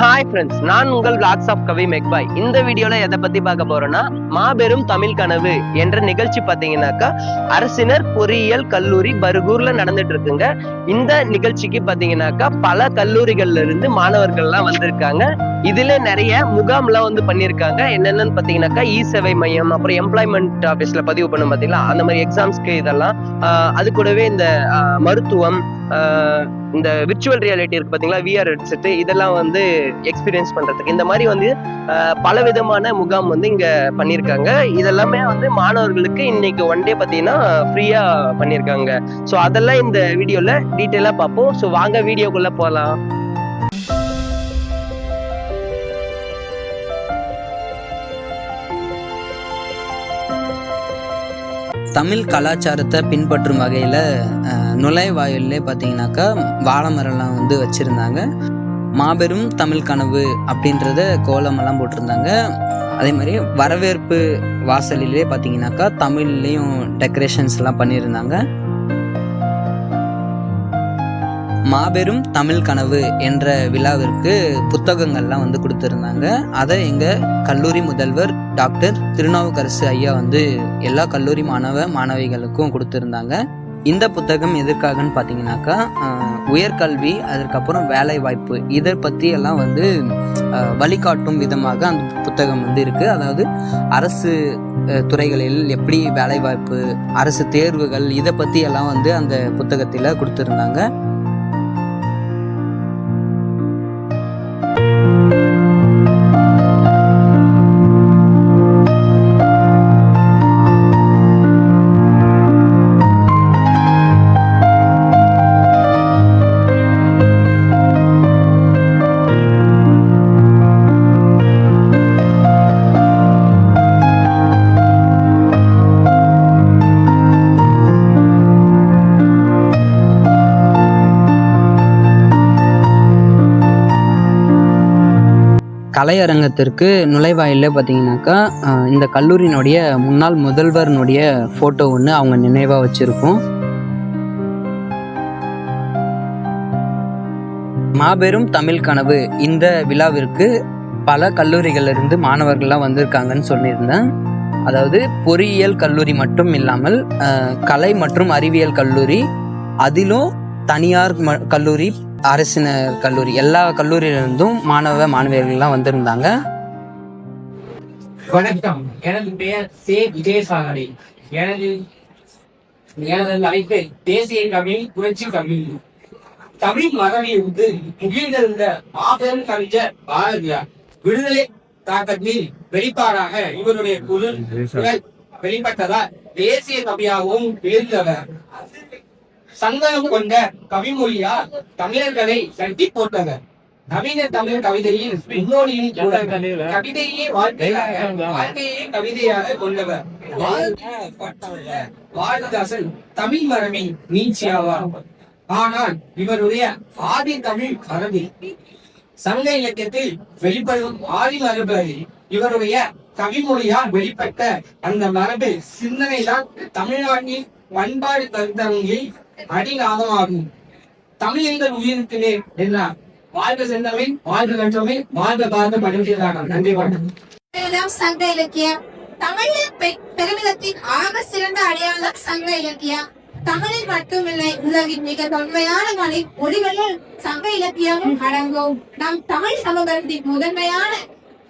Hi friends நான் உங்கள் blocks of Kavi magpie இந்த வீடியோல எதை பத்தி பார்க்க போறோம்னா மாபெரும் தமிழ் கனவு என்ற நிகழ்ச்சி பாத்தீங்கன்னாக்கா அரசினர் பொறியியல் கல்லூரி பருகூர்ல நடந்துட்டு இருக்குங்க இந்த நிகழ்ச்சிக்கு பாத்தீங்கன்னாக்கா பல கல்லூரிகள்ல இருந்து மாணவர்கள்லாம் வந்திருக்காங்க. இதுல நிறைய முகாம்லாம் வந்து பண்ணியிருக்காங்க. என்னென்னு பாத்தீங்கன்னாக்கா இ சேவை மையம் அப்புறம் எம்ப்ளாய்மெண்ட் ஆஃபீஸில் பதிவு பண்ணும் பாத்தீங்களா அந்த மாதிரி எக்ஸாம்ஸ்க்கு இதெல்லாம் அது கூடவே இந்த மருத்துவம் இந்த விர்ச்சுவல் ரியாலிட்டி இருக்கு பாத்தீங்களா விஆர் ஹெட்செட் இதெல்லாம் வந்து எக்ஸ்பீரியன்ஸ் பண்றதுக்கு. இந்த மாதிரி வந்து பல விதமான முகாம் வந்து இங்க பண்ணியிருக்காங்க. இதெல்லாமே வந்து மாணவர்களுக்கு இன்னைக்கு ஒன் டே பாத்தீங்கன்னா ஃப்ரீயா பண்ணியிருக்காங்க. ஸோ அதெல்லாம் இந்த வீடியோல டீட்டெயிலா பார்ப்போம். ஸோ வாங்க வீடியோக்குள்ள போகலாம். தமிழ் கலாச்சாரத்தை பின்பற்றும் வகையில் நுழைவாயிலே பார்த்தீங்கன்னாக்கா வாழை மரம்லாம் வந்து வச்சுருந்தாங்க. மாபெரும் தமிழ் கனவு அப்படின்றத கோலமெல்லாம் போட்டிருந்தாங்க. அதே மாதிரி வரவேற்பு வாசலிலே பார்த்தீங்கன்னாக்கா தமிழ்லேயும் டெக்கரேஷன்ஸ்லாம் பண்ணியிருந்தாங்க. மாபெரும் தமிழ் கனவு என்ற விழாவிற்கு புத்தகங்கள்லாம் வந்து கொடுத்துருந்தாங்க. அதை எங்கள் கல்லூரி முதல்வர் டாக்டர் திருநாவுக்கரசு ஐயா வந்து எல்லா கல்லூரி மாணவ மாணவிகளுக்கும் கொடுத்துருந்தாங்க. இந்த புத்தகம் எதற்காகன்னு பார்த்தீங்கன்னாக்கா உயர்கல்வி அதற்கப்புறம் வேலை வாய்ப்பு இதை பற்றி எல்லாம் வந்து வழிகாட்டும் விதமாக அந்த புத்தகம் வந்து இருக்குது அதாவது அரசு துறைகளில் எப்படி வேலைவாய்ப்பு அரசு தேர்வுகள் இதை பற்றி எல்லாம் வந்து அந்த புத்தகத்தில் கொடுத்துருந்தாங்க. கலையரங்கத்திற்கு நுழைவாயிலில் பார்த்தீங்கன்னாக்கா இந்த கல்லூரியினுடைய முன்னாள் முதல்வர்னுடைய ஃபோட்டோ ஒன்று அவங்க நினைவாக வச்சுருக்கோம். மாபெரும் தமிழ் கனவு இந்த விழாவிற்கு பல கல்லூரிகளிலிருந்து மாணவர்கள்லாம் வந்திருக்காங்கன்னு சொல்லியிருந்தேன். அதாவது பொறியியல் கல்லூரி மட்டும் இல்லாமல் கலை மற்றும் அறிவியல் கல்லூரி அதிலும் தனியார் ம- கல்லூரி அரசினர் கல்லூரி எல்லா கல்லூரியிலிருந்தும் மாணவ மாணவியர்கள்லாம் வந்திருந்தாங்க. வணக்கம். எனது பெயர் சே. விஜயசாகரி எனது எனது அழைப்பு தேசிய கவிஞ் புரட்சி கவிஞ் தமிழ் மரபிலிருந்து முகிழ்ந்திருந்த மாபெரும் கவிஞர் பாரதியார். விடுதலை தாக்கத்தில் வெளிப்பாடாக இவருடைய குழு குரல் வெளிப்பட்டதால் தேசிய கவியாகவும் இருந்தவர் சந்தனம் கொண்ட கவிமொழியால் தமிழர்களை கட்டி போட்டவர் நவீன தமிழ் கவிதையில் முன்னோடியில் கவிதையே வாழ்க்கையாக வாழ்க்கையே கவிதையாக கொண்டவர். பாரதிதாசன் தமிழ் மரபின் நீட்சியாவார் ஆனால் இவருடைய ஆதி தமிழ் மரபு சங்க இலக்கியத்தில் வெளிப்படும் ஆதி மரபு இவருடைய கவிமொழியால் வெளிப்பட்ட அந்த மரபு சிந்தனைதான் தமிழ்நாட்டின் பண்பாடு கருத்தரங்கில் அடிநாதமாகும். தமிழ் எங்கள் உயிர்த்தினே என்றார் வாழ்க சென்றவை வாழ்க கற்றவை வாழ்க பாரத படிக்கிறார்கள் நன்றி வணக்கம். சங்க இலக்கியம் தமிழின் பெருமிதத்தின் ஆக சிறந்த அடையாளம் சங்க இலக்கியம் தமிழில் மட்டுமில்லை உலகின் மிக தொன்மையான மொழி மொழிகளில் சங்க இலக்கியமும் அடங்கும். நம் தமிழ் சமூகத்தின் முதன்மையான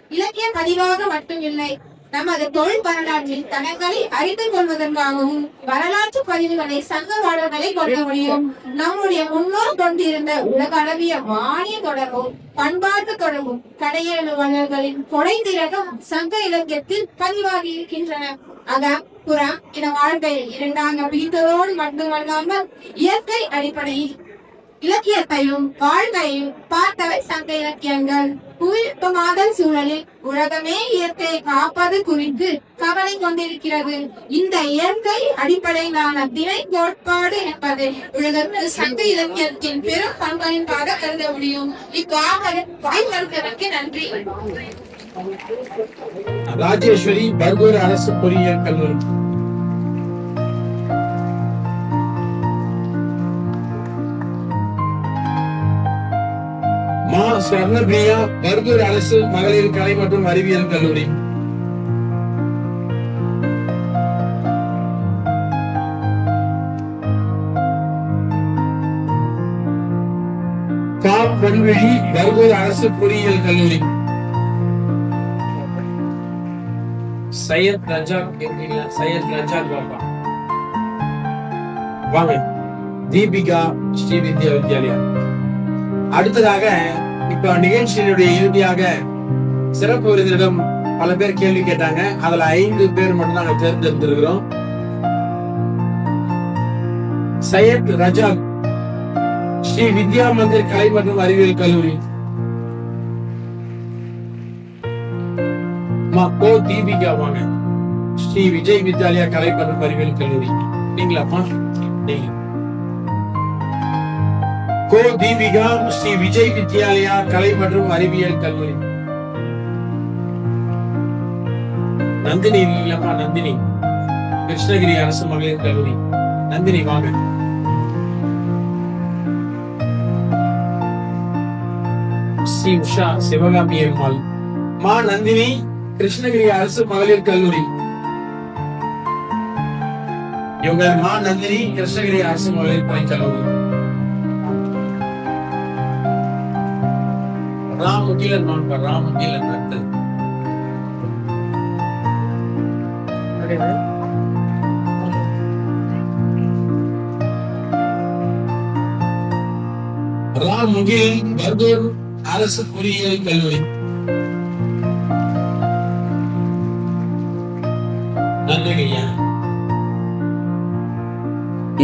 இலக்கிய பதிவாக மட்டுமில்லை நமது தொழில் வரலாற்றின் தடங்களை அறிந்து கொள்வதற்காகவும் வரலாற்று பதிவுகளை சங்க வாழ்களை கொள்ள முடியும். நம்முடைய முன்னோர் கொண்டிருந்த உலக அளவிய வாணிய தொடர்பும் பண்பாட்டு தொடர்பும் கடையேழு வளர்களின் கொடைத்திறனும் சங்க இலக்கியத்தில் பதிவாகி இருக்கின்றன. அகம் புறம் என வாழ்க்கையில் இரண்டாங்க பிடித்ததோடு மட்டுமல்லாமல் இயற்கை அடிப்படையில் இலக்கியத்தையும் வாழ்க்கையும் பார்த்தவை சங்க இலக்கியங்கள். புவிப்பமாதல் சூழலில் உலகமே இயற்கையை காப்பது குறித்து கவலை கொண்டிருக்கிறது. இந்த இயற்கை அடிப்படையிலான திணை கோட்பாடு என்பது உலகத்தில் சங்க இளைஞர்களின் பெரும் பங்களிப்பாக கருத முடியும். இவ்வாறு வாய்மறுத்ததற்கு நன்றி. ராஜேஸ்வரி பர்கூர் அரசு பொறியியல் கல்லூரி. ஸ்வர்ணபிரியா பர்கூர் அரசு மகளிர் கலை மற்றும் அறிவியல் கல்லூரி கா பொன்விழி பர்கூர் அரசு பொறியியல் கல்லூரி சையத் ரஜாக் இருக்கீங்களா சையத் ரஜாக் பாப்பா வாங்க தீபிகா ஸ்ரீ வித்யா வித்யாலயா அடுத்ததாக இப்ப நிகழ்ச்சியினுடைய இறுதியாக சிறப்பு விருந்திடம் பல பேர் கேள்வி கேட்டாங்க. அதுல ஐந்து பேர் மட்டும் நாங்க தேர்ந்தெடுத்திருக்கிறோம். சையத் ரஜாக் ஸ்ரீ வித்யா மந்திர் கலை மற்றும் அறிவியல் கல்லூரி. அம்மா, கோ தீபிகா வாங்க. ஸ்ரீ விஜய் வித்யாலயா கலை மற்றும் அறிவியல் கல்லூரி. நீங்களாப்பா நீங்க. கோ தீபிகா ஸ்ரீ விஜய் வித்யாலயா கலை மற்றும் அறிவியல் கல்லூரி. நந்தினி இல்லம்மா நந்தினி. கிருஷ்ணகிரி அரசு மகளிர் கல்லூரி. நந்தினி வாங்க. ஸ்ரீ உஷா சிவகாமி அம்மாள். மா நந்தினி கிருஷ்ணகிரி அரசு மகளிர் கல்லூரி. இவங்க மா நந்தினி கிருஷ்ணகிரி அரசு மகளிர் கலை கல்லூரி ராமுகிலன் வாங்க ராமுகிலன் அடுத்தது ராமுகில் பர்கூர் அரசு பொறியியல் கல்லூரி.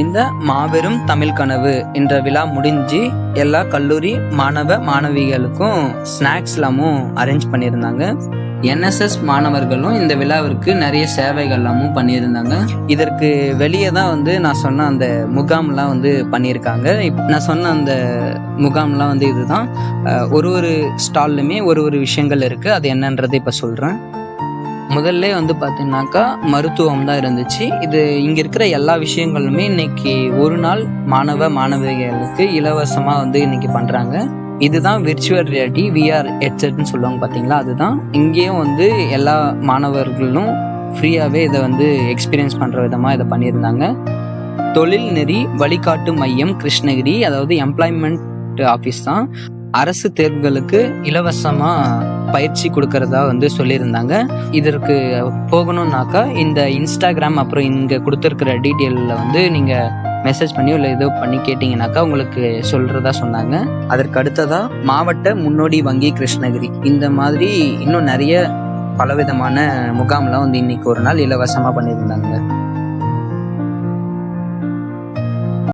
இந்த மாபெரும் தமிழ் கனவு என்ற விழா முடிஞ்சு எல்லா கல்லூரி மாணவ மாணவிகளுக்கும் ஸ்நாக்ஸ் எல்லாமும் அரேஞ்ச் பண்ணியிருந்தாங்க. என்எஸ்எஸ் மாணவர்களும் இந்த விழாவிற்கு நிறைய சேவைகள் எல்லாமும் பண்ணியிருந்தாங்க. இதற்கு வெளியே தான் வந்து நான் சொன்ன அந்த முகாம்லாம் வந்து பண்ணியிருக்காங்க. இப் நான் சொன்ன அந்த முகாம்லாம் வந்து இதுதான். ஒரு ஒரு ஸ்டால்லுமே ஒரு ஒரு விஷயங்கள் இருக்குது அது என்னன்றதை இப்போ சொல்கிறேன் முதல்ல வந்து பார்த்தீங்கன்னாக்கா மருத்துவம் தான் இருந்துச்சு. இது இங்கே இருக்கிற எல்லா விஷயங்களுமே இன்னைக்கு ஒரு நாள் மாணவ மாணவிகளுக்கு இலவசமாக வந்து இன்னைக்கு பண்ணுறாங்க இதுதான் விர்ச்சுவல் ரியாலிட்டி விஆர் ஹெட்செட்னு சொல்லுவாங்க பார்த்தீங்களா அதுதான். இங்கேயும் வந்து எல்லா மாணவர்களும் ஃப்ரீயாகவே இதை வந்து எக்ஸ்பீரியன்ஸ் பண்ணுற விதமாக இதை பண்ணியிருந்தாங்க. தொழில் நெறி வழிகாட்டு மையம் கிருஷ்ணகிரி அதாவது எம்ப்ளாய்மெண்ட் ஆஃபீஸ் தான். அரசு தேர்வுகளுக்கு இலவசமாக பயிற்சி கொடுக்கறதா வந்து சொல்லியிருந்தாங்க. இதற்கு போகணும்னாக்கா இந்த இன்ஸ்டாகிராம் அப்புறம் இங்கே கொடுத்துருக்கிற டீட்டெயிலில் வந்து நீங்கள் மெசேஜ் பண்ணி இல்லை ஏதோ பண்ணி கேட்டிங்கனாக்கா உங்களுக்கு சொல்கிறதா சொன்னாங்க. அதற்கு அடுத்ததாக மாவட்ட முன்னோடி வங்கி கிருஷ்ணகிரி. இந்த மாதிரி இன்னும் நிறைய பலவிதமான முகாம்லாம் வந்து இன்னைக்கு ஒரு நாள் இலவசமாக பண்ணியிருந்தாங்க.